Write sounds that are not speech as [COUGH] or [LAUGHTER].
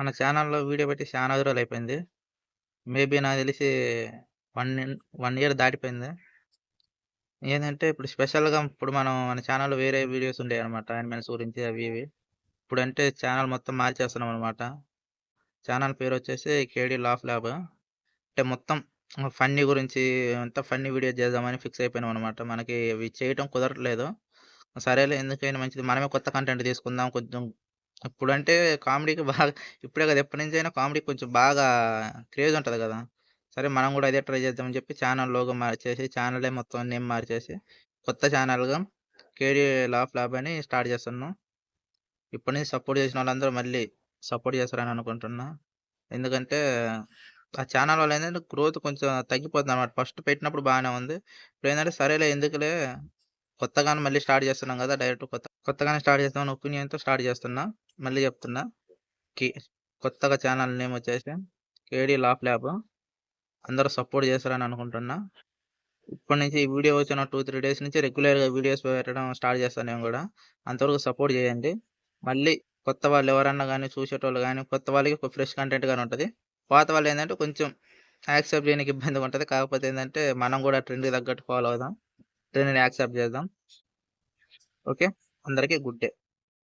మన ఛానల్‌లో వీడియో పెట్టి చాలా రోజులు అయిపోయింది మేబీ నాకు తెలిసి వన్ వన్ ఇయర్ దాటిపోయింది. ఏంటంటే ఇప్పుడు స్పెషల్‌గా ఇప్పుడు మనం మన ఛానల్‌లో వేరే వీడియోస్ ఉండేయన్నమాట. యానిమల్స్ గురించి అవి ఇవి. ఇప్పుడంటే ఛానల్ మొత్తం మార్చేస్తున్నాం అనమాట ఛానల్ పేరు వచ్చేసి కేడీ లాఫ్ ల్యాబ్. అంటే మొత్తం ఫన్నీ గురించి అంతా ఫన్నీ వీడియో చేద్దామని ఫిక్స్ అయిపోయినామన్నమాట. మనకి ఇవి చేయటం కుదరట్లేదు. సరేలే ఎందుకైనా మంచిది మనమే కొత్త కంటెంట్ తీసుకుందాం కొంచెం ఇప్పుడంటే కామెడీకి బాగా [LAUGHS] ఇప్పుడే కదా ఎప్పటినుంచి అయినా కామెడీ కొంచెం బాగా క్రేజ్ ఉంటుంది కదా సరే మనం కూడా అదే ట్రై చేద్దామని చెప్పి ఛానల్ లోగో మార్చేసి ఛానలే మొత్తం నేమ్ మార్చేసి కొత్త ఛానల్‌గా కేడీ లాఫ్ ల్యాబ్ అని స్టార్ట్ చేస్తున్నాం. ఇప్పటి నుంచి సపోర్ట్ చేసిన వాళ్ళందరూ మళ్ళీ సపోర్ట్ చేస్తారని అనుకుంటున్నా. ఎందుకంటే ఆ ఛానల్ వల్ల ఏంటంటే గ్రోత్ కొంచెం తగ్గిపోతుందన్నమాట. ఫస్ట్ పెట్టినప్పుడు బాగానే ఉంది. ఇప్పుడు ఏంటంటే సరేలే ఎందుకులే కొత్తగానే మళ్ళీ స్టార్ట్ చేస్తున్నాం కదా డైరెక్ట్ కొత్త కొత్తగానే స్టార్ట్ చేద్దామని ఒపీనియన్‌తో స్టార్ట్ చేస్తున్నా. మళ్ళీ చెప్తున్నా. కి కొత్తగా ఛానల్ నేమ్ వచ్చేసి కేడీ లాఫ్ ల్యాబ్. అందరూ సపోర్ట్ చేస్తారని అనుకుంటున్నా. ఇప్పటి నుంచి ఈ వీడియో వచ్చిన 2, 3 డేస్ నుంచి రెగ్యులర్‌గా వీడియోస్ పెట్టడం స్టార్ట్ చేస్తాను నేను కూడా అంతవరకు సపోర్ట్ చేయండి. మళ్ళీ కొత్త వాళ్ళు ఎవరన్నా కానీ చూసేటోళ్ళు కానీ కొత్త వాళ్ళకి ఒక ఫ్రెష్ కంటెంట్ కానీ ఉంటుంది పాత ఏంటంటే కొంచెం యాక్సెప్ట్ చేయడానికి ఇబ్బందిగా ఉంటుంది కాకపోతే ఏంటంటే మనం కూడా ట్రెండ్‌కి తగ్గట్టు ఫాలో అవుదాం. ట్రెండ్‌ని యాక్సెప్ట్ చేద్దాం. ఓకే. అందరికి గుడ్ డే.